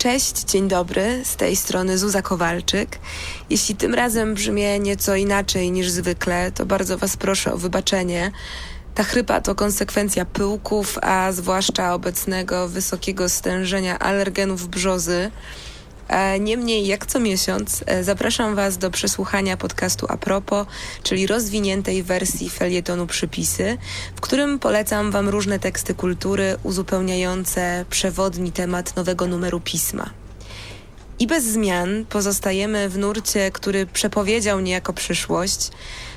Cześć, dzień dobry, z tej strony Zuza Kowalczyk. Jeśli tym razem brzmię nieco inaczej niż zwykle, to bardzo Was proszę o wybaczenie. Ta chrypa to konsekwencja pyłków, a zwłaszcza obecnego wysokiego stężenia alergenów brzozy. E, Niemniej, jak co miesiąc, e, zapraszam Was do przesłuchania podcastu Apropo, czyli rozwiniętej wersji felietonu Przypisy, w którym polecam Wam różne teksty kultury uzupełniające przewodni temat nowego numeru pisma. I bez zmian pozostajemy w nurcie, który przepowiedział niejako przyszłość,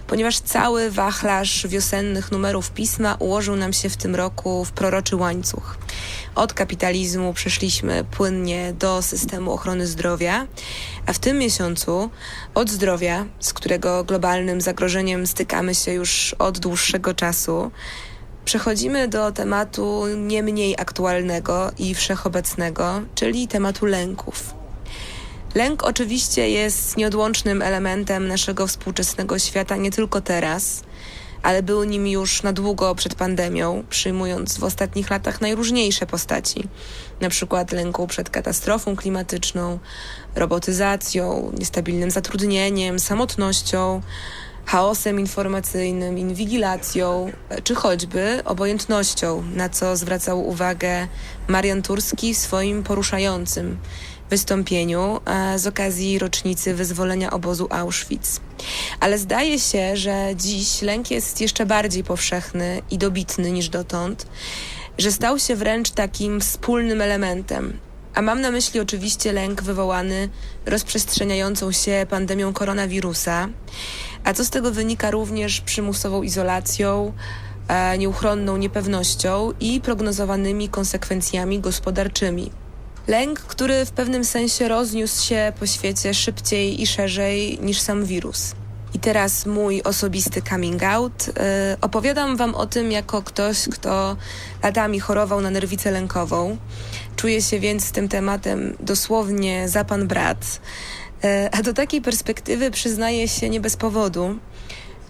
ponieważ cały wachlarz wiosennych numerów pisma ułożył nam się w tym roku w proroczy łańcuch. Od kapitalizmu przeszliśmy płynnie do systemu ochrony zdrowia, a w tym miesiącu od zdrowia, z którego globalnym zagrożeniem stykamy się już od dłuższego czasu, przechodzimy do tematu nie mniej aktualnego i wszechobecnego, czyli tematu lęków. Lęk oczywiście jest nieodłącznym elementem naszego współczesnego świata nie tylko teraz, ale był nim już na długo przed pandemią, przyjmując w ostatnich latach najróżniejsze postaci, na przykład lęku przed katastrofą klimatyczną, robotyzacją, niestabilnym zatrudnieniem, samotnością, chaosem informacyjnym, inwigilacją, czy choćby obojętnością, na co zwracał uwagę Marian Turski w swoim poruszającym wystąpieniu e, z okazji rocznicy wyzwolenia obozu Auschwitz. Ale zdaje się, że dziś lęk jest jeszcze bardziej powszechny i dobitny niż dotąd, że stał się wręcz takim wspólnym elementem. A mam na myśli oczywiście lęk wywołany rozprzestrzeniającą się pandemią koronawirusa, a co z tego wynika również przymusową izolacją, e, nieuchronną niepewnością i prognozowanymi konsekwencjami gospodarczymi. Lęk, który w pewnym sensie rozniósł się po świecie szybciej i szerzej niż sam wirus. I teraz mój osobisty coming out. Yy, opowiadam Wam o tym jako ktoś, kto latami chorował na nerwicę lękową. Czuję się więc z tym tematem dosłownie za pan brat. Yy, a do takiej perspektywy przyznaję się nie bez powodu.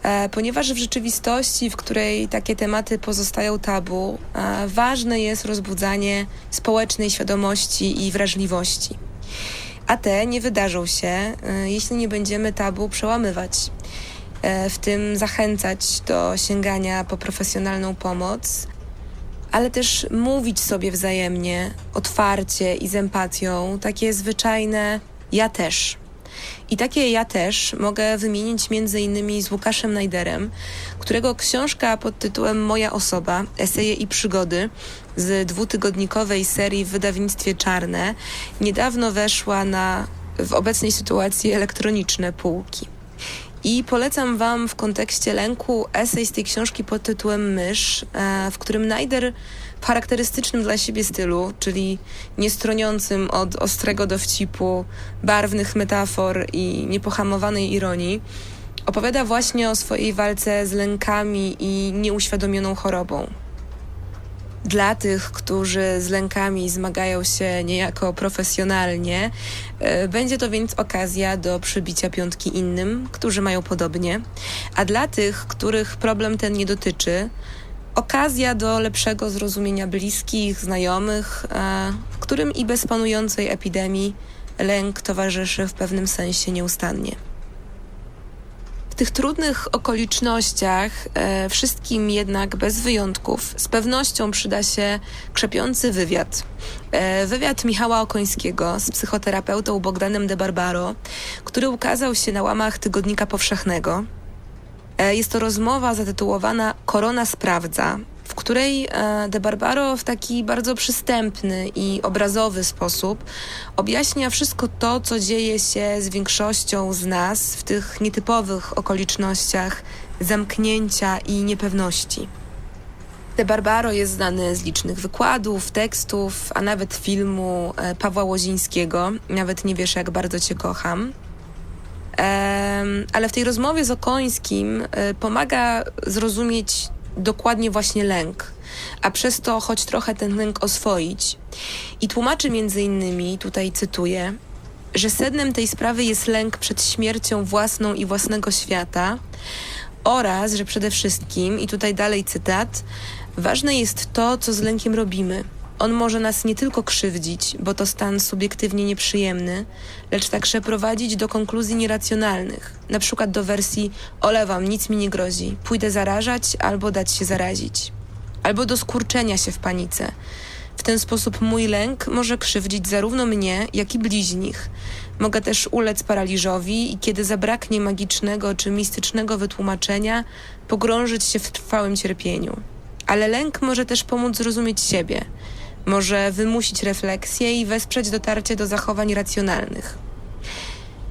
E, ponieważ w rzeczywistości, w której takie tematy pozostają tabu, e, ważne jest rozbudzanie społecznej świadomości i wrażliwości. A te nie wydarzą się, e, jeśli nie będziemy tabu przełamywać, w tym zachęcać do sięgania po profesjonalną pomoc, ale też mówić sobie wzajemnie, otwarcie i z empatią takie zwyczajne ja też. I takie ja też mogę wymienić między innymi z Łukaszem Najderem, którego książka pod tytułem Moja osoba, eseje i przygody z dwutygodnikowej serii w wydawnictwie Czarne niedawno weszła na w obecnej sytuacji elektroniczne półki. I polecam Wam w kontekście lęku esej z tej książki pod tytułem Mysz, e, w którym Najder w charakterystycznym dla siebie stylu, czyli niestroniącym od ostrego dowcipu, barwnych metafor i niepohamowanej ironii, opowiada właśnie o swojej walce z lękami i nieuświadomioną chorobą. Dla tych, którzy z lękami zmagają się niejako profesjonalnie, e, będzie to więc okazja do przybicia piątki innym, którzy mają podobnie, a dla tych, których problem ten nie dotyczy, okazja do lepszego zrozumienia bliskich, znajomych, e, którym i bez panującej epidemii lęk towarzyszy w pewnym sensie nieustannie. W tych trudnych okolicznościach e, wszystkim jednak bez wyjątków z pewnością przyda się krzepiący wywiad. E, wywiad Michała Okońskiego z psychoterapeutą Bogdanem de Barbaro, który ukazał się na łamach Tygodnika Powszechnego. E, jest to rozmowa zatytułowana Korona sprawdza, w której e, De Barbaro w taki bardzo przystępny i obrazowy sposób objaśnia wszystko to, co dzieje się z większością z nas w tych nietypowych okolicznościach zamknięcia i niepewności. De Barbaro jest znany z licznych wykładów, tekstów, a nawet filmu e, Pawła Łozińskiego. Nawet nie wiesz, jak bardzo cię kocham. Ale w tej rozmowie z Okońskim e, pomaga zrozumieć dokładnie właśnie lęk, a przez to choć trochę ten lęk oswoić. I tłumaczy między innymi, tutaj cytuję, że sednem tej sprawy jest lęk przed śmiercią własną i własnego świata oraz, że przede wszystkim, i tutaj dalej cytat, ważne jest to, co z lękiem robimy. On może nas nie tylko krzywdzić, bo to stan subiektywnie nieprzyjemny, lecz także prowadzić do konkluzji nieracjonalnych, na przykład do wersji olewam, nic mi nie grozi, pójdę zarażać albo dać się zarazić, albo do skurczenia się w panice. W ten sposób mój lęk może krzywdzić zarówno mnie, jak i bliźnich. Mogę też ulec paraliżowi i kiedy zabraknie magicznego czy mistycznego wytłumaczenia, pogrążyć się w trwałym cierpieniu. Ale lęk może też pomóc zrozumieć siebie. Może wymusić refleksję i wesprzeć dotarcie do zachowań racjonalnych.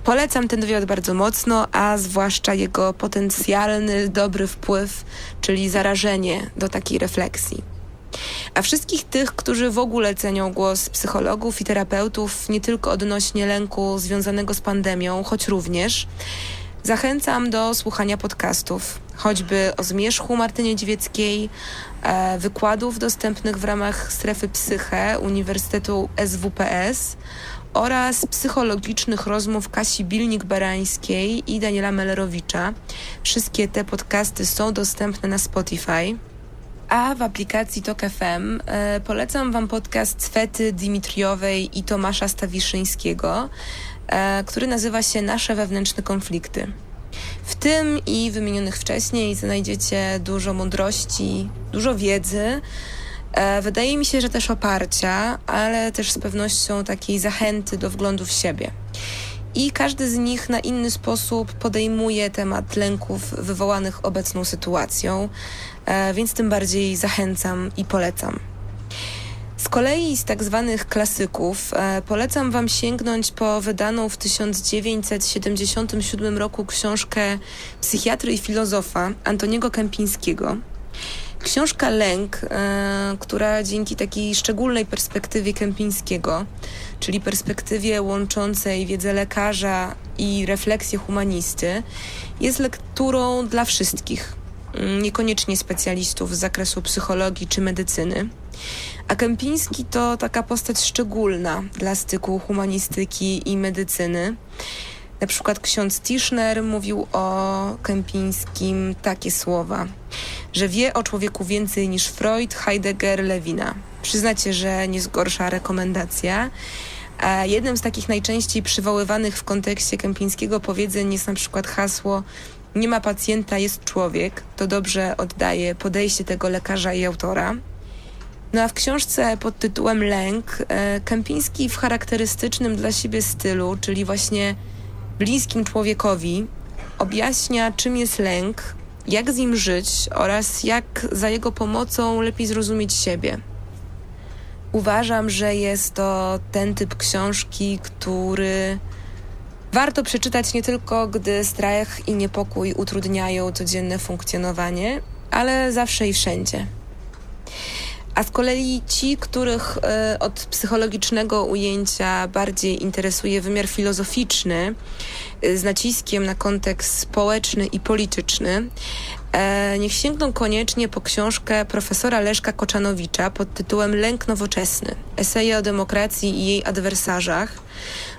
Polecam ten wywiad bardzo mocno, a zwłaszcza jego potencjalny dobry wpływ, czyli zarażenie do takiej refleksji. A wszystkich tych, którzy w ogóle cenią głos psychologów i terapeutów, nie tylko odnośnie lęku związanego z pandemią, choć również, zachęcam do słuchania podcastów, choćby o zmierzchu Marty Niedźwieckiej, e, wykładów dostępnych w ramach strefy Psyche Uniwersytetu SWPS oraz psychologicznych rozmów Kasi Bilnik-Barańskiej i Daniela Mellerowicza. Wszystkie te podcasty są dostępne na Spotify. A w aplikacji Tok FM e, polecam Wam podcast Swety Dimitriowej i Tomasza Stawiszyńskiego, e, który nazywa się Nasze wewnętrzne konflikty. W tym i wymienionych wcześniej znajdziecie dużo mądrości, dużo wiedzy. E, wydaje mi się, że też oparcia, ale też z pewnością takiej zachęty do wglądu w siebie. I każdy z nich na inny sposób podejmuje temat lęków wywołanych obecną sytuacją, e, więc tym bardziej zachęcam i polecam. Z kolei z tak zwanych klasyków e, polecam Wam sięgnąć po wydaną w 1977 roku książkę psychiatry i filozofa Antoniego Kępińskiego. Książka Lęk, e, która dzięki takiej szczególnej perspektywie Kępińskiego, czyli perspektywie łączącej wiedzę lekarza i refleksję humanisty, jest lekturą dla wszystkich, mm, niekoniecznie specjalistów z zakresu psychologii czy medycyny. A Kępiński to taka postać szczególna dla styku humanistyki i medycyny. Na przykład ksiądz Tischner mówił o Kępińskim takie słowa, że wie o człowieku więcej niż Freud, Heidegger, Lewina. Przyznacie, że nie zgorsza rekomendacja. A jednym z takich najczęściej przywoływanych w kontekście kępińskiego powiedzeń jest na przykład hasło nie ma pacjenta, jest człowiek. To dobrze oddaje podejście tego lekarza i autora. No a w książce pod tytułem Lęk e, Kępiński w charakterystycznym dla siebie stylu, czyli właśnie bliskim człowiekowi, objaśnia czym jest lęk, jak z nim żyć oraz jak za jego pomocą lepiej zrozumieć siebie. Uważam, że jest to ten typ książki, który warto przeczytać nie tylko, gdy strach i niepokój utrudniają codzienne funkcjonowanie, ale zawsze i wszędzie. A z kolei ci, których y, od psychologicznego ujęcia bardziej interesuje wymiar filozoficzny, y, z naciskiem na kontekst społeczny i polityczny, e, niech sięgną koniecznie po książkę profesora Leszka Koczanowicza pod tytułem Lęk Nowoczesny. Eseje o demokracji i jej adwersarzach.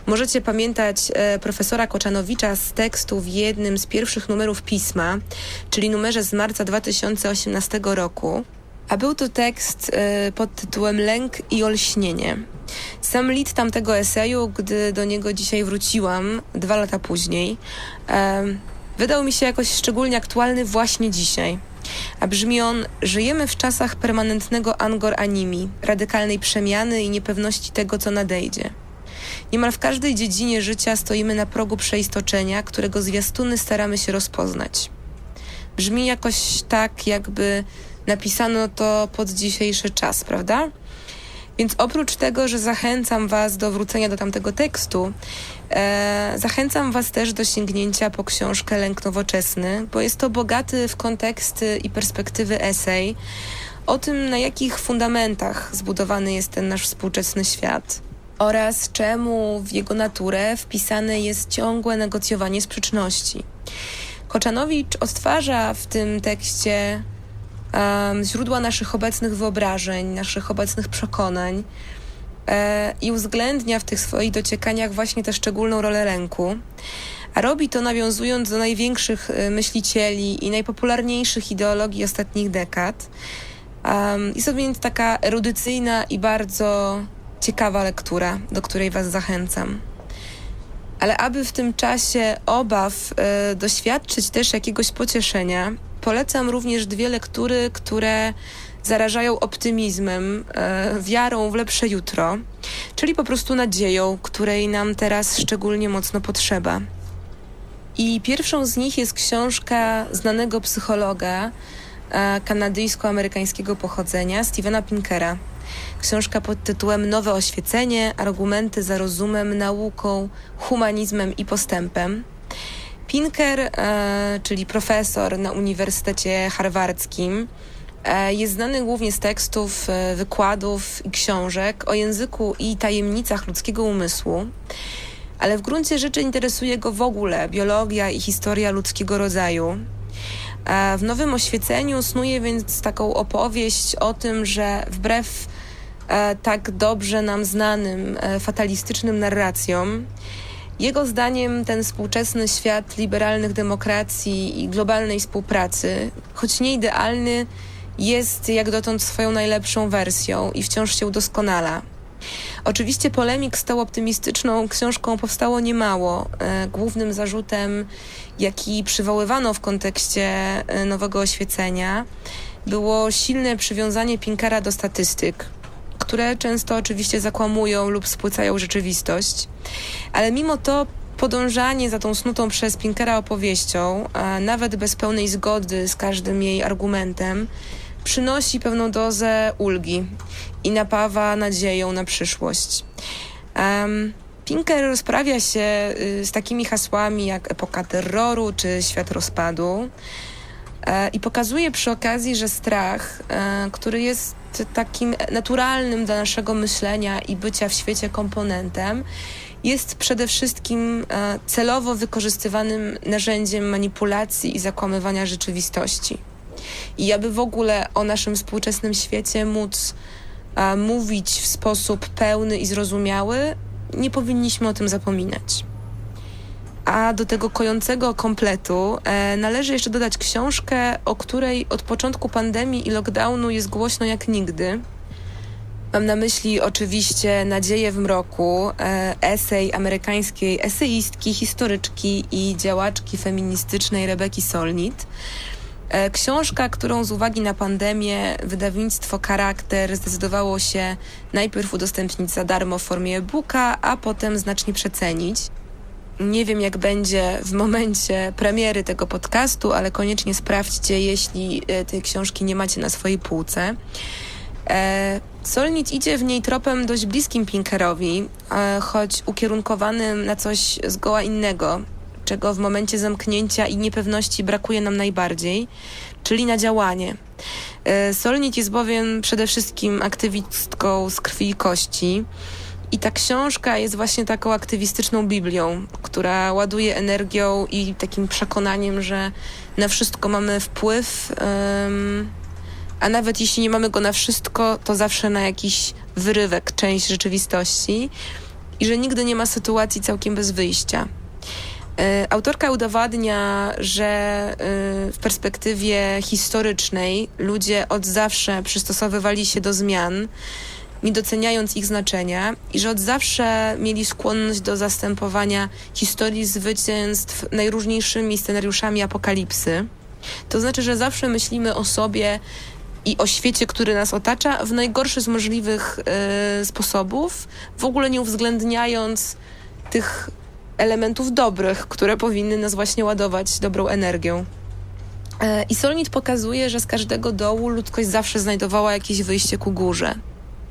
Możecie pamiętać e, profesora Koczanowicza z tekstu w jednym z pierwszych numerów pisma, czyli numerze z marca 2018 roku. A był to tekst y, pod tytułem Lęk i olśnienie. Sam lit tamtego eseju, gdy do niego dzisiaj wróciłam, dwa lata później, wydał mi się jakoś szczególnie aktualny właśnie dzisiaj. A brzmi on: Żyjemy w czasach permanentnego angor animi, radykalnej przemiany i niepewności tego, co nadejdzie. Niemal w każdej dziedzinie życia stoimy na progu przeistoczenia, którego zwiastuny staramy się rozpoznać. Brzmi jakoś tak, jakby napisano to pod dzisiejszy czas, prawda? Więc oprócz tego, że zachęcam Was do wrócenia do tamtego tekstu, e, zachęcam Was też do sięgnięcia po książkę Lęk Nowoczesny, bo jest to bogaty w konteksty i perspektywy esej o tym, na jakich fundamentach zbudowany jest ten nasz współczesny świat oraz czemu w jego naturę wpisane jest ciągłe negocjowanie sprzeczności. Koczanowicz odtwarza w tym tekście źródła naszych obecnych wyobrażeń, naszych obecnych przekonań e, i uwzględnia w tych swoich dociekaniach właśnie tę szczególną rolę lęku. A robi to nawiązując do największych e, myślicieli i najpopularniejszych ideologii ostatnich dekad. Jest to więc taka erudycyjna i bardzo ciekawa lektura, do której Was zachęcam. Ale aby w tym czasie obaw e, doświadczyć też jakiegoś pocieszenia, polecam również dwie lektury, które zarażają optymizmem, e, wiarą w lepsze jutro, czyli po prostu nadzieją, której nam teraz szczególnie mocno potrzeba. I pierwszą z nich jest książka znanego psychologa e, kanadyjsko-amerykańskiego pochodzenia Stevena Pinkera. Książka pod tytułem Nowe oświecenie, argumenty za rozumem, nauką, humanizmem i postępem. Pinker, e, czyli profesor na Uniwersytecie Harwardzkim, e, jest znany głównie z tekstów, e, wykładów i książek o języku i tajemnicach ludzkiego umysłu, ale w gruncie rzeczy interesuje go w ogóle biologia i historia ludzkiego rodzaju. W Nowym Oświeceniu snuje więc taką opowieść o tym, że wbrew tak dobrze nam znanym fatalistycznym narracjom, jego zdaniem ten współczesny świat liberalnych demokracji i globalnej współpracy, choć nie idealny, jest jak dotąd swoją najlepszą wersją i wciąż się udoskonala. Oczywiście polemik z tą optymistyczną książką powstało niemało. E, głównym zarzutem, jaki przywoływano w kontekście e, nowego oświecenia, było silne przywiązanie Pinkara do statystyk, które często oczywiście zakłamują lub spłycają rzeczywistość. Ale mimo to podążanie za tą snutą przez Pinkera opowieścią, nawet bez pełnej zgody z każdym jej argumentem, przynosi pewną dozę ulgi i napawa nadzieją na przyszłość. Um, Pinker rozprawia się y, z takimi hasłami jak epoka terroru czy świat rozpadu i pokazuje przy okazji, że strach, e, który jest takim naturalnym dla naszego myślenia i bycia w świecie komponentem, jest przede wszystkim e, celowo wykorzystywanym narzędziem manipulacji i zakłamywania rzeczywistości. I aby w ogóle o naszym współczesnym świecie móc mówić w sposób pełny i zrozumiały, nie powinniśmy o tym zapominać. A do tego kojącego kompletu e, należy jeszcze dodać książkę, o której od początku pandemii i lockdownu jest głośno jak nigdy. Mam na myśli oczywiście Nadzieję w mroku, e, esej amerykańskiej eseistki, historyczki i działaczki feministycznej Rebeki Solnit. E, książka, którą z uwagi na pandemię wydawnictwo Charakter zdecydowało się najpierw udostępnić za darmo w formie e-booka, a potem znacznie przecenić. Nie wiem, jak będzie w momencie premiery tego podcastu, ale koniecznie sprawdźcie, jeśli e, tej książki nie macie na swojej półce. E, Solnit idzie w niej tropem dość bliskim Pinkerowi, e, choć ukierunkowanym na coś zgoła innego, czego w momencie zamknięcia i niepewności brakuje nam najbardziej, czyli na działanie. E, Solnit jest bowiem przede wszystkim aktywistką z krwi i kości. I ta książka jest właśnie taką aktywistyczną Biblią, która ładuje energią i takim przekonaniem, że na wszystko mamy wpływ, um, a nawet jeśli nie mamy go na wszystko, to zawsze na jakiś wyrywek, część rzeczywistości i że nigdy nie ma sytuacji całkiem bez wyjścia. E, autorka udowadnia, że e, w perspektywie historycznej ludzie od zawsze przystosowywali się do zmian, nie doceniając ich znaczenia, i że od zawsze mieli skłonność do zastępowania historii zwycięstw najróżniejszymi scenariuszami apokalipsy. To znaczy, że zawsze myślimy o sobie i o świecie, który nas otacza, w najgorszy z możliwych y, sposobów, w ogóle nie uwzględniając tych elementów dobrych, które powinny nas właśnie ładować dobrą energią. E, I Solnit pokazuje, że z każdego dołu ludzkość zawsze znajdowała jakieś wyjście ku górze.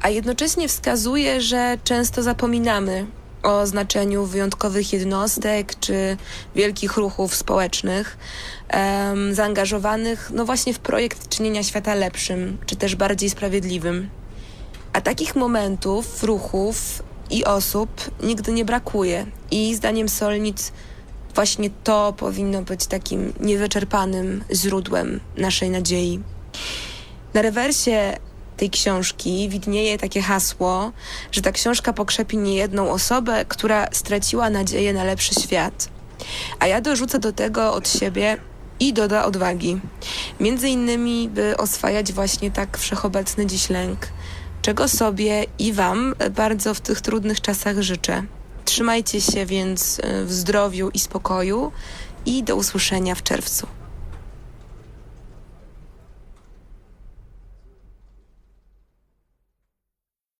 A jednocześnie wskazuje, że często zapominamy o znaczeniu wyjątkowych jednostek czy wielkich ruchów społecznych, um, zaangażowanych no właśnie w projekt czynienia świata lepszym, czy też bardziej sprawiedliwym. A takich momentów, ruchów i osób nigdy nie brakuje. I zdaniem Solnic właśnie to powinno być takim niewyczerpanym źródłem naszej nadziei. Na rewersie tej książki widnieje takie hasło, że ta książka pokrzepi niejedną osobę, która straciła nadzieję na lepszy świat. A ja dorzucę do tego od siebie i doda odwagi. Między innymi, by oswajać właśnie tak wszechobecny dziś lęk, czego sobie i Wam bardzo w tych trudnych czasach życzę. Trzymajcie się więc y, w zdrowiu i spokoju i do usłyszenia w czerwcu.